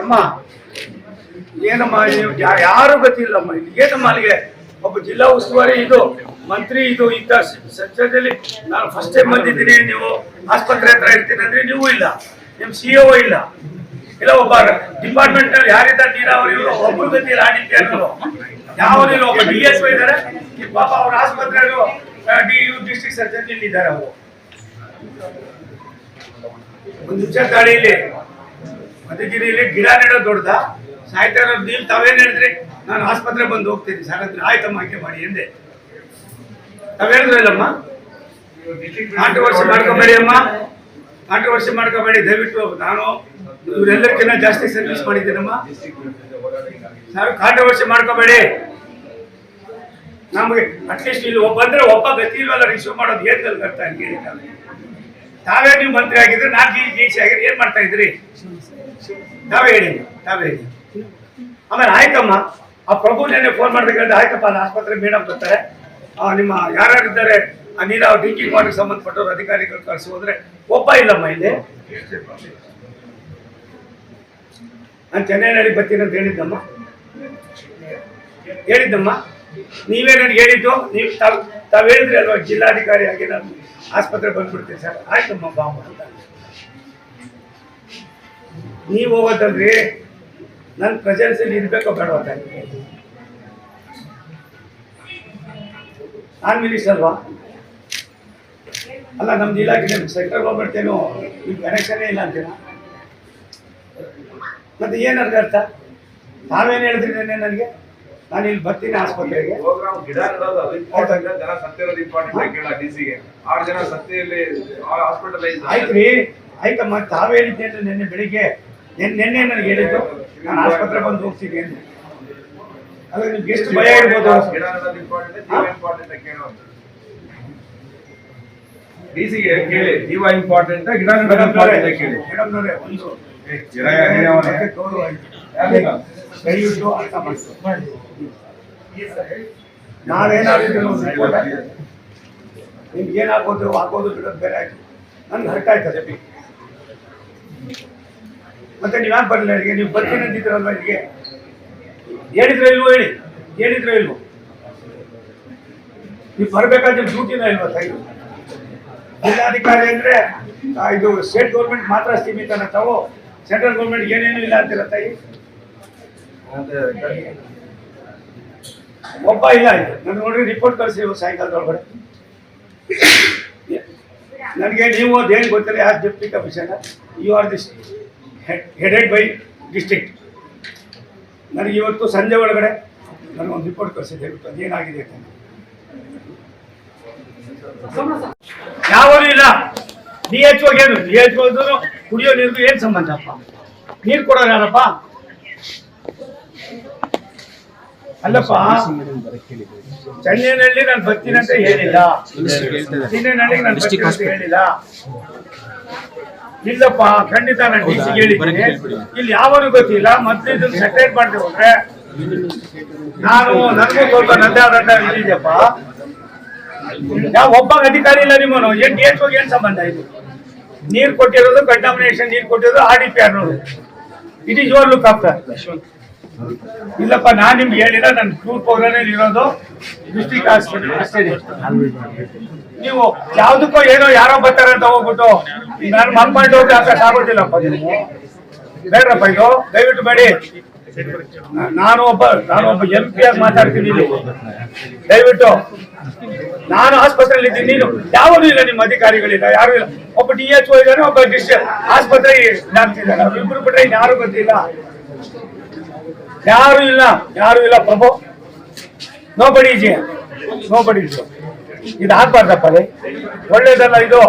ಅಮ್ಮ, ಏನಮ್ಮ ಯಾರು ಗೊತ್ತಿಲ್ಲಮ್ಮ, ಇಲ್ಲಿ ಏನಮ್ಮ ಅಲ್ಲಿಗೆ ಒಬ್ಬ ಜಿಲ್ಲಾ ಉಸ್ತುವಾರಿ ಇದು, ಮಂತ್ರಿ ಇದು ಇದ್ದ ಸತ್ಯದಲ್ಲಿ ನಾನು ಫಸ್ಟ್ ಟೈಮ್ ಬಂದಿದ್ದೀನಿ, ನೀವು ಆಸ್ಪತ್ರೆ ಹತ್ರ ಇರ್ತೀನಿ ಅಂದ್ರೆ ನೀವು ಇಲ್ಲ, ನಿಮ್ ಸಿ ಇಲ್ಲ. ಇಲ್ಲ, ಒಬ್ಬ ಡಿಪಾರ್ಟ್ಮೆಂಟ್ನಲ್ಲಿ ಯಾರಿದ್ದ ನೀರಾವರಿ ಒಬ್ರು ಗೊತ್ತಿಲ್ಲ ಆಡಿಟ್ಯ ಯಾವನಿಲ್ಲ ಒಬ್ಬ ಡಿ ಎಸ್ ಇದ್ದಾರೆ, ಈ ಪಾಪ ಅವ್ರ ಆಸ್ಪತ್ರೆ ಡಿ ಯು ಡಿಸ್ಟ್ರಿಕ್ಟ್ ಸರ್ಜನ್ ಇಲ್ಲಿ ಇದ್ದಾರೆ ಅವರು. ಒಂದು ನಿಮಿಷ ಮಧುಗಿರಿಯಲ್ಲಿ ಗಿಡ ನೆಡೋ ದೊಡ್ಡದ ಸಾಯ್ತಾ ಇರೋದು ನೀವು ತಾವೇನು ಹೇಳಿದ್ರಿ ನಾನು ಆಸ್ಪತ್ರೆ ಬಂದು ಹೋಗ್ತೀನಿ. ಸರ್ ಅಂದ್ರೆ ಆಯ್ತಮ್ಮ ಆಯ್ಕೆ ಮಾಡಿ ಎಂದೆ. ತಾವ್ ಹೇಳಿದ್ರಲ್ಲಮ್ಮ ಕಾಂಟ್ರವರ್ಸಿ ಮಾಡ್ಕೋಬೇಡಿ ಅಮ್ಮ. ಕಾಂಟ್ರವರ್ಸಿ ಮಾಡ್ಕೋಬೇಡಿ. ದಯವಿಟ್ಟು ನಾನು ಇವರೆಲ್ಲಕ್ಕಿಂತ ಜಾಸ್ತಿ ಸರ್ವಿಸ್ ಮಾಡಿದ್ದೀನಮ್ಮ. ಸರ್ ಕಾಂಟ್ರವರ್ಸಿ ಮಾಡ್ಕೋಬೇಡಿ. ನಮಗೆ ಅಟ್ಲೀಸ್ಟ್ ಇಲ್ಲಿ ಒಬ್ಬ ಅಂದ್ರೆ ಒಬ್ಬ ಗತಿ ಇಲ್ವಲ್ಲ ರಿಸೀವ್ ಮಾಡೋದು ಏನ್ ಕಲ್ಕರ್ತಾ ಹೇಳಿ ತಾವೇ ತಾವೇ ನೀವು ಮಂತ್ರಿ ಆಗಿದ್ರೆ ನಾಲ್ಕು ಜಿ ಜಿ ಸಿ ಆಗಿದ್ರೆ ಏನ್ ಮಾಡ್ತಾ ಇದ್ರಿ? ತಾವೇ ಹೇಳಿ ತಾವೇ ಹೇಳಿ ಆಮೇಲೆ ಆಯ್ತಮ್ಮ, ಆ ಪ್ರಭು ನೆನೆ ಫೋನ್ ಮಾಡ್ಬೇಕಂದ್ರೆ ಆಯ್ತಪ್ಪ ಅಲ್ಲಿ ಆಸ್ಪತ್ರೆ ಮೇಡಮ್ ಬರ್ತಾರೆ. ನಿಮ್ಮ ಯಾರ್ಯಾರಿದ್ದಾರೆ ನೀರಾವ್ ಡ್ರಿಂಕಿಂಗ್ ವಾಟರ್ ಸಂಬಂಧಪಟ್ಟವ್ರು, ಅಧಿಕಾರಿಗಳು ಕಳಿಸಿ ಹೋದ್ರೆ ಒಬ್ಬ ಇಲ್ಲಮ್ಮ ಇಲ್ಲಿ. ನಾನು ಚೆನ್ನೈನಲ್ಲಿ ಬರ್ತೀನಿ ಅಂತ ಹೇಳಿದ್ದಮ್ಮ. ಹೇಳಿದ್ದಮ್ಮ. ನೀವೇ ನನಗೆ ಹೇಳಿದ್ದು, ನೀವು ತಾವು ತಾವು ಹೇಳಿದ್ರಿ ಅಲ್ವಾ, ಜಿಲ್ಲಾಧಿಕಾರಿ ಆಗಿ ನಾನು ಆಸ್ಪತ್ರೆ ಬಂದ್ಬಿಡ್ತೀನಿ ಸರ್. ಆಯ್ತಮ್ಮ ಬಾಂಬ ಅಂತ. ನೀವು ಹೋಗೋದಲ್ರಿ ನನ್ನ ಪ್ರೆಸೆನ್ಸ್ ಅಲ್ಲಿ ಇರ್ಬೇಕೋ ಬೇಡ ತಾಯಿ ನಾನು ಮಿನಿಸ್ಟರ್ ಅಲ್ವಾ? ಅಲ್ಲ ನಮ್ದು ಇಲಾಖೆ ಸೆಂಟ್ರಲ್ ಗೌರ್ಮೆಂಟ್ ಏನು ನಿಮ್ ಕನೆಕ್ಷನೇ ಇಲ್ಲ ಅಂತೀರ? ಮತ್ತೆ ಏನು ಅರ್ಥ ನಾವೇನು ಹೇಳಿದ್ರಿ ನಿನ್ನೆ ನನಗೆ? ನಾನು ಇಲ್ಲಿ ಬರ್ತೀನಿ ಆಸ್ಪತ್ರೆಗೆ. ಆಯ್ತು. ರೀ ಆಯ್ತಮ್ಮ ತಾವೇ ಹೇಳಿದ್ದೆ ನಿನ್ನೆ ಬೆಳಿಗ್ಗೆ ನಿನ್ನೆ ನನಗೆ ಹೇಳಿದ್ದು ನಾನು ಆಸ್ಪತ್ರೆ ಬಂದು ಹೋಗ್ತೀನಿ ಅಂತ. ನಿಮ್ಗೆ ಎಷ್ಟು ಭಯ ಇರ್ಬೋದು? ಗಿಡ ನೆಡೋದು ಇಂಪಾರ್ಟೆಂಟ್ ಜೀವ ಇಂಪಾರ್ಟೆಂಟ್ ಕೇಳೋ. ಜೀವ ಇಂಪಾರ್ಟೆಂಟ್ ಗಿಡ ಇಂಪಾರ್ಟೆಂಟ್ ಕೇಳಿ ಆಯ್ತು. ದಯವಿಟ್ಟು ಅರ್ಥ ಹಾಕಿದ್ರೆ, ನಿಮ್ಗೆ ಏನ್ ಹಾಕೋದು ಹಾಕೋದು ಬಿಡೋದು ಬೇರೆ ಆಯ್ತು. ನನ್ಗೆ ಹರ್ಟ್ ಆಯ್ತದೆ. ಮತ್ತೆ ನೀವು ಯಾಕೆ ಬರಲಿಲ್ಲ ಇಲ್ಲಿಗೆ? ನೀವು ಬರ್ತೀನಿ ಅಂತಿದ್ರಲ್ವಾ ಇಲ್ಲಿಗೆ? ಹೇಳಿದ್ರೆ ಇಲ್ವೋ ಹೇಳಿ? ಹೇಳಿದ್ರೆ ಇಲ್ವೋ? ನೀವು ಬರಬೇಕಾದ್ರೆ ಡ್ಯೂಟಿನ ಇಲ್ವಾ ತಾಯಿ? ಜಿಲ್ಲಾಧಿಕಾರಿ ಅಂದ್ರೆ ಇದು ಸ್ಟೇಟ್ ಗೌರ್ಮೆಂಟ್ ಮಾತ್ರ ಸೀಮಿತನ ತಾವು. ಸೆಂಟ್ರಲ್ ಗೌರ್ಮೆಂಟ್ ಏನೇನು ಇಲ್ಲ ಅಂತೀರ ತಾಯಿ? ಒಬ್ಬ ಇಲ್ಲ ಇದು. ನಾನು ನೋಡ್ರಿ ರಿಪೋರ್ಟ್ ಕಳಿಸಿ ಸಾಯಂಕಾಲದೊಳಗಡೆ. ನನಗೆ ನೀವು ಅದೇನು ಗೊತ್ತಿಲ್ಲ ಯಾರು deputy commissioner? You are this headed by district ನನಗೆ ಇವತ್ತು ಸಂಜೆ ಒಳಗಡೆ ನನಗೊಂದು ರಿಪೋರ್ಟ್ ಕಳಿಸಿದ್ದೆ ಇವತ್ತು ಅದೇನಾಗಿದೆ ಅಂತ. ಯಾವೂ ಇಲ್ಲ? ಡಿ ಎಚ್ ಏನು ಡಿ ಎಚ್ ಕುಡಿಯೋ ನೀರಿಗೂ ಏನು ಸಂಬಂಧಪ್ಪ ನೀರು ಕೊಡೋರು ಯಾರಪ್ಪ? ಅಲ್ಲಪ್ಪ ಚೆನ್ನೈನಲ್ಲಿ ನಾನು ಬರ್ತೀನಿ ಅಂತ ಹೇಳಿಲ್ಲ. ಚೆನ್ನೈನಲ್ಲಿ ನಾನು ಬರ್ತೀನಿ ಅಂತ ಹೇಳಿಲ್ಲ. ಇಲ್ಲಪ್ಪ ಖಂಡಿತ ನಾನು ಡಿ ಸಿ ಹೇಳಿದ್ದೀನಿ. ಇಲ್ಲಿ ಯಾವನು ಗೊತ್ತಿಲ್ಲ ಮತ್ತೆ ಇದನ್ನ ಸೆಟರೇಟ್ ಮಾಡ್ದೆ ಹೋದ್ರೆ ನಾನು ನನಗೂ ಸ್ವಲ್ಪ ನದ್ದೆ ಆದಂತ ಇದೆಯಪ್ಪ. ಯಾವ ಒಬ್ಬ ಅಧಿಕಾರಿ ಇಲ್ಲ ನಿಮ್ಮನು ಏನ್ ಏನ್ ಹೋಗಿ ಏನ್ ಸಂಬಂಧ ಇದು? ನೀರ್ ಕೊಟ್ಟಿರೋದು ಕಂಟಾಮಿನೇಷನ್ ನೀರ್ ಕೊಟ್ಟಿರೋದು R D P R it is your look after ಇಲ್ಲಪ್ಪ, ನಾನ್ ನಿಮ್ಗೆ ಹೇಳಿಲ್ಲ ನನ್ನ ಟೂರ್ ಪ್ರೋಗ್ರಾಮ್ ಇರೋದು ಡಿಸ್ಟಿಕ್ ಹಾಸ್ಪಿಟಲ್ ಅಷ್ಟೇ ನೀವು ಯಾವ್ದಕ್ಕೋ ಏನೋ ಯಾರೋ ಬರ್ತಾರೆ ಅಂತ ಹೋಗ್ಬಿಟ್ಟು, ನಾನು ಮನ್ಕೊಂಡು ಹೋಗಿ ಆಕಾಶ ಆಗೋದಿಲ್ಲಪ್ಪ. ಬೇಡ್ರಪ್ಪ ಇದು, ದಯವಿಟ್ಟು ಬೇಡಿ. ನಾನು ಒಬ್ಬ ನಾನು ಒಬ್ಬ ಎಂ ಪಿ ಆಗಿ ಮಾತಾಡ್ತೀನಿ ದಯವಿಟ್ಟು, ನಾನು ಆಸ್ಪತ್ರೆಯಲ್ಲಿ ಇದ್ದೀನಿ. ನೀನು, ಯಾವನು ಇಲ್ಲ, ನಿಮ್ಮ ಅಧಿಕಾರಿಗಳಿಲ್ಲ, ಯಾರು ಇಲ್ಲ. ಒಬ್ಬ ಡಿ ಎಚ್ ಇದ್ದಾನೆ, ಒಬ್ಬ ಡಿಸ್ಟ್ರಿಕ್ಟ್ ಆಸ್ಪತ್ರೆ ಇಬ್ರು ಬಿಟ್ರೆ ಯಾರು ಗೊತ್ತಿಲ್ಲ. ಯಾರು ಇಲ್ಲ ಯಾರು ಇಲ್ಲ, Prabhu. Nobody G nobody ಇದು ಆಗ್ಬಾರ್ದಪ್ಪ ರೀ. ಒಳ್ಳೇದಲ್ಲ ಇದು.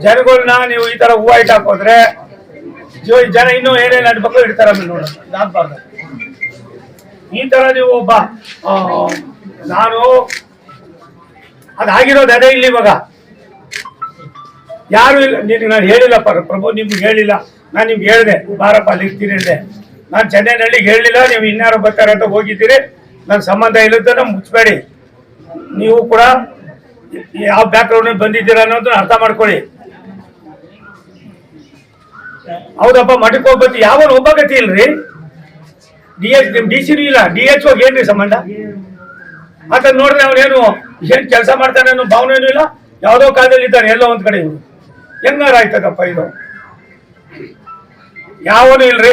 ಜನಗಳನ್ನ ನೀವು ಈ ತರ ಹೂವು ಇಟ್ಟು ಹಾಕೋದ್ರೆ, ಜೋ- ಜನ ಇನ್ನೂ ಏನೇನು ಅನ್ಬೇಕು ಇಡ್ತಾರ ಇದಾಗ್ಬಾರ್ದು ಈ ತರ ನೀವು ಒಬ್ಬ ನಾನು ಅದಾಗಿರೋದು ಅದೇ ಇಲ್ಲಿ ಇವಾಗ. ಯಾರು ಇಲ್ಲ ನಾನು ಹೇಳಿಲ್ಲಪ್ಪ ಪ್ರಭು, ನಿಮ್ಗೆ ಹೇಳಿಲ್ಲ. ನಾನು ನಿಮ್ಗೆ ಹೇಳಿದೆ, ಬಾರಪ್ಪ, ಅಲ್ಲಿ ಇರ್ತೀನಿ ಹೇಳಿದೆ ನಾನು ಚೆನ್ನೈನಳ್ಳಿಗೆ ಹೇಳಿಲ್ಲ, ನೀವು ಇನ್ಯಾರು ಬರ್ತಾರೆ ಅಂತ ಹೋಗಿದ್ದೀರಿ. ನನ್ನ ಸಂಬಂಧ ಇಲ್ಲದನ್ನ ಮುಚ್ಚಬೇಡಿ ನೀವು ಕೂಡ ಯಾವ ಬ್ಯಾಕ್ಗ್ರೌಂಡ್ ಬಂದಿದ್ದೀರಾ ಅನ್ನೋದನ್ನ ಅರ್ಥ ಮಾಡ್ಕೊಳ್ಳಿ. ಹೌದಪ್ಪ, ಮಠಕ್ಕೆ ಹೋಗ್ಬತ್ತಿ ಯಾವ ಒಬ್ಬ ಗತಿ ಇಲ್ರಿ? ಡಿ ಎಚ್ ಡಿ ಸಿನೂ ಇಲ್ಲ. ಡಿ ಎಚ್ ಹೋಗಿ ಏನ್ರಿ ಸಂಬಂಧ? ಆತ ನೋಡ್ರಿ ಅವನೇನು ಏನ್ ಕೆಲಸ ಮಾಡ್ತಾನೆ ಅನ್ನೋ ಭಾವನೆ ಇಲ್ಲ. ಯಾವುದೋ ಕಾಲದಲ್ಲಿ ಇದ್ದಾನೆ, ಎಲ್ಲೋ ಒಂದ್ ಕಡೆ ಇವ್ರು ಹೆಂಗಾರ ಆಯ್ತದಪ್ಪ ಇದು? ಯಾವನು ಇಲ್ರಿ?